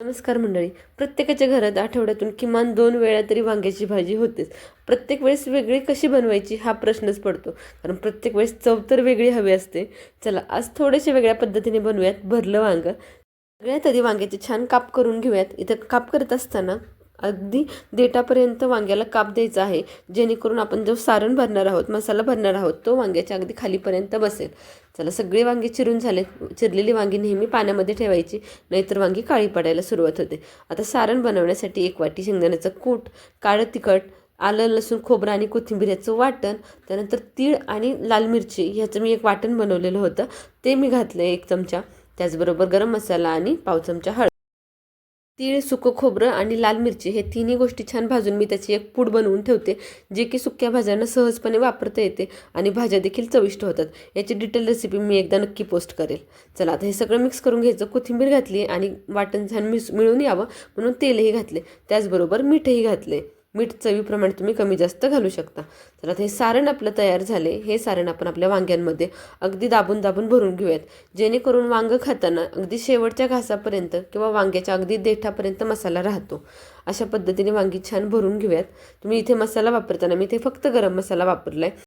नमस्कार मंडळी. प्रत्येकाच्या घरात आठवड्यातून किमान दोन वेळा तरी वांग्याची भाजी होतेच. प्रत्येक वेळेस वेगळी कशी बनवायची हा प्रश्नच पडतो. कारण प्रत्येक वेळेस चव तर वेगळी हवी असते. चला आज थोडेसे वेगळ्या पद्धतीने बनवूयात भरलं वांगं. सगळ्यात आधी वांग्याचे छान काप करून घेऊयात. इथं काप करत असताना अगदी देठापर्यंत वांग्याला काप द्यायचा आहे. जेणेकरून आपण जो सारण भरणार आहोत मसाला भरणार आहोत तो वांग्याच्या अगदी खालीपर्यंत बसेल. चला सगळे वांगे चिरून झाले चिरलेली वांगी नेहमी पाण्यामध्ये ठेवायची नाहीतर वांगी काळी पडायला सुरुवात होते. आता सारण बनवण्यासाठी एक वाटी शेंगदाण्याचं कूट काळं तिखट आलं लसूण खोबरं आणि कोथिंबीर याचं वाटण त्यानंतर तीळ आणि लाल मिरची ह्याचं मी एक वाटण बनवलेलं होतं. ते मी घातलं एक चमचा. त्याचबरोबर गरम मसाला आणि पाव चमचा हळद. तीळ सुकं खोबरं आणि लाल मिरची हे तिन्ही गोष्टी छान भाजून मी त्याची एक पूड बनवून ठेवते जे की सुक्या भाज्यांना सहजपणे वापरता येते आणि भाज्या देखील चविष्ट होतात. याची डिटेल रेसिपी मी एकदा नक्की पोस्ट करेल. चला आता हे सगळं मिक्स करून घ्यायचं. कोथिंबीर घातली आणि वाटण छान मिस मिळून यावं म्हणून तेलही घातले. त्याचबरोबर मीठही घातले. मीठ चवीप्रमाणे तुम्ही कमी जास्त घालू शकता. तर आता हे सारण आपलं तयार झाले. हे सारण आपण आपल्या वांग्यांमध्ये अगदी दाबून दाबून भरून घेऊयात. जेणेकरून वांगं खाताना अगदी शेवटच्या घासापर्यंत किंवा वांग्याच्या अगदी देठापर्यंत मसाला राहतो. अशा पद्धतीने वांगी छान भरून घेऊयात. तुम्ही इथे मसाला वापरताना मी इथे फक्त गरम मसाला वापरला आहे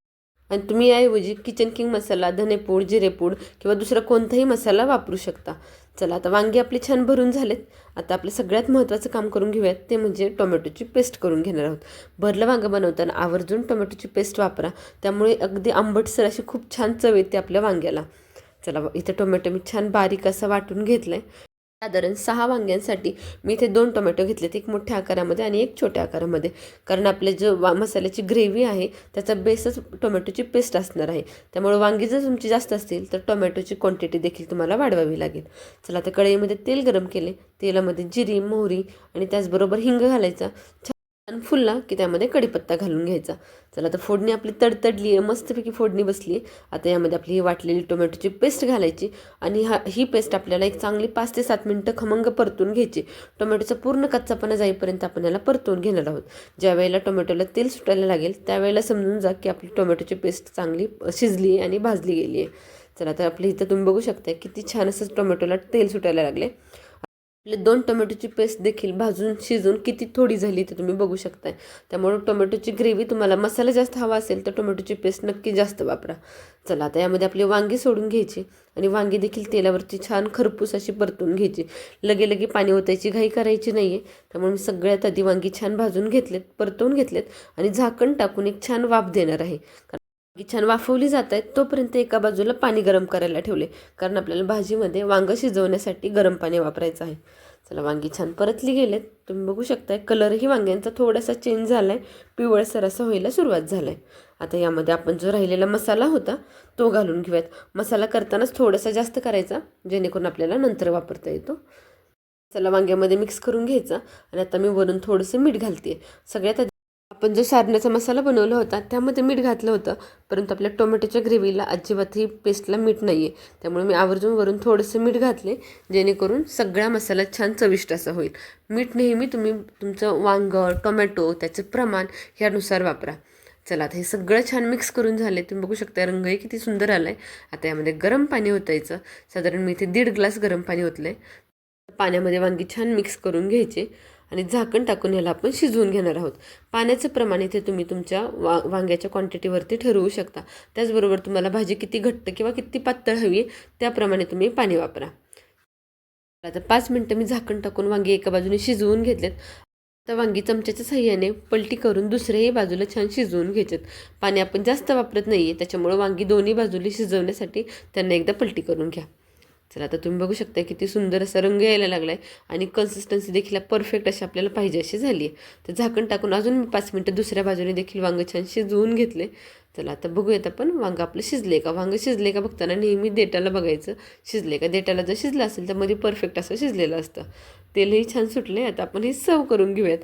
आणि तुम्ही याऐवजी किचन किंग मसाला धनेपूड जिरेपूड किंवा दुसरा कोणताही मसाला वापरू शकता. चला आता वांगे आपले छान भरून झालेत. आता आपलं सगळ्यात महत्त्वाचं काम करून घेऊयात. ते म्हणजे टोमॅटोची पेस्ट करून घेणार आहोत. भरलं वांगं बनवताना आवर्जून टोमॅटोची पेस्ट वापरा. त्यामुळे अगदी आंबटसर अशी खूप छान चव येते आपल्या वांग्याला. चला इथं टोमॅटो मी छान बारीक असा वाटून घेतला आहे साधारण सहा वांग्यांसाठी मी इथे दोन टोमॅटो घेतलेत एक मोठ्या आकारामध्ये आणि एक छोट्या आकारामध्ये. कारण आपले जो वा मसाल्याची ग्रेव्ही आहे त्याचा बेसच टोमॅटोची पेस्ट असणार आहे. त्यामुळे वांगी जर तुमची जास्त असतील तर टोमॅटोची क्वांटिटी देखील तुम्हाला वाढवावी लागेल. चला आता कढईमध्ये तेल गरम केले. तेलामध्ये जिरी मोहरी आणि त्याचबरोबर हिंग घालायचा. आणि फुलला की त्यामध्ये कढीपत्ता घालून घ्यायचा. चला आता फोडणी आपली तडतडली आहे मस्तपैकी फोडणी बसली आहे आता यामध्ये आपली ही वाटलेली टोमॅटोची पेस्ट घालायची आणि हा ही पेस्ट आपल्याला एक चांगली पाच ते सात मिनटं खमंग परतून घ्यायची. टोमॅटोचा पूर्ण कच्चापणा जाईपर्यंत आपण याला परतून घेणार आहोत. ज्या वेळेला टोमॅटोला तेल सुटायला लागेल त्यावेळेला समजून जा की आपली टोमॅटोची पेस्ट चांगली शिजली आहे आणि भाजली गेली आहे चला तर आपल्या इथं तुम्ही बघू शकता किती छान असं टोमॅटोला तेल सुटायला लागले. आपले दोन टोमॅटोची पेस्ट देखील भाजून शिजून किती थोडी झाली ते तुम्ही बघू शकताय. त्यामुळे टोमॅटोची ग्रेव्ही तुम्हाला मसाला जास्त हवा असेल तर टोमॅटोची पेस्ट नक्की जास्त वापरा. चला आता यामध्ये आपली वांगी सोडून घ्यायची आणि वांगी देखील तेलावरती छान खरपूस अशी परतून घ्यायची. लगे लगे पाणी ओतायची घाई करायची नाही आहे त्यामुळे मी सगळ्यात आधी वांगी छान भाजून घेतलेत परतवून घेतलेत आणि झाकण टाकून एक छान वाफ देणार आहे. कारण छान वाफवली जात आहेत तोपर्यंत एका बाजूला पाणी गरम करायला ठेवले. कारण आपल्याला भाजीमध्ये वांगं शिजवण्यासाठी गरम पाणी वापरायचं आहे. चला वांगी छान परतली गेलेत. तुम्ही बघू शकताय कलरही वांग्यांचा थोडासा चेंज झाला आहे पिवळसर असा व्हायला सुरुवात झाला आहे आता यामध्ये आपण जो राहिलेला मसाला होता तो घालून घेऊयात. मसाला करतानाच थोडासा जास्त करायचा जेणेकरून आपल्याला नंतर वापरता येतो. चला वांग्यामध्ये मिक्स करून घ्यायचा. आणि आता मी वरून थोडंसं मीठ घालते सगळ्यात आपण जो सारण्याचा मसाला बनवला होता त्यामध्ये मीठ घातलं होतं. परंतु आपल्या टोमॅटोच्या ग्रेव्हीला अजिबातही पेस्टला मीठ नाही आहे त्यामुळे मी आवर्जून वरून थोडंसं मीठ घातले जेणेकरून सगळा मसाला छान चविष्ट असा होईल. मीठ नेहमी तुम्ही तुमचं वांगं टोमॅटो त्याचं प्रमाण ह्यानुसार वापरा. चला आता हे सगळं छान मिक्स करून झाले तुम्ही बघू शकता रंगही किती सुंदर आला आहे आता यामध्ये गरम पाणी होतायचं साधारण मी इथे दीड ग्लास गरम पाणी होतलं आहे पाण्यामध्ये वांगी छान मिक्स करून घ्यायचे. आणि झाकण टाकून ह्याला आपण शिजवून घेणार आहोत. पाण्याचं प्रमाण इथे तुम्ही तुमच्या वा वांग्याच्या क्वांटिटीवरती ठरवू शकता. त्याचबरोबर तुम्हाला भाजी किती घट्ट किंवा किती पातळ हवी आहे त्याप्रमाणे तुम्ही पाणी वापरा. आता पाच मिनटं मी झाकण टाकून वांगी एका बाजूने शिजवून घेतलेत. आता वांगी चमच्याच्या सहाय्याने पलटी करून दुसऱ्याही बाजूला छान शिजवून घ्यायचेत. पाणी आपण जास्त वापरत नाही आहे त्याच्यामुळं वांगी दोन्ही बाजूला शिजवण्यासाठी त्यांना एकदा पलटी करून घ्या. चला आता तुम्ही बघू शकता किती सुंदर असा रंग यायला लागला आहे आणि कन्सिस्टन्सी देखील परफेक्ट अशी आपल्याला पाहिजे अशी झाली आहे. तर झाकण टाकून अजून मी पाच मिनटं दुसऱ्या बाजूने देखील वांगं छान शिजवून घेतले चला आता बघूयात आपण वांगं आपलं शिजले का? वांगं शिजले का बघताना नेहमी देटाला बघायचं. शिजले का? देटाला जर शिजलं असेल तर मध्ये परफेक्ट असं शिजलेलं असतं. तेलही छान सुटले आता आपण हे सर्व करून घेऊयात.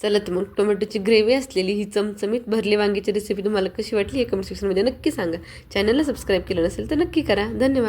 चला तर मग टोमॅटोची ग्रेव्ही असलेली ही चमचमीत भरली वांगीची रेसिपी तुम्हाला कशी वाटली हे कमेंट सेक्शनमध्ये नक्की सांगा. चॅनलला सबस्क्राईब केलं नसेल तर नक्की करा. धन्यवाद.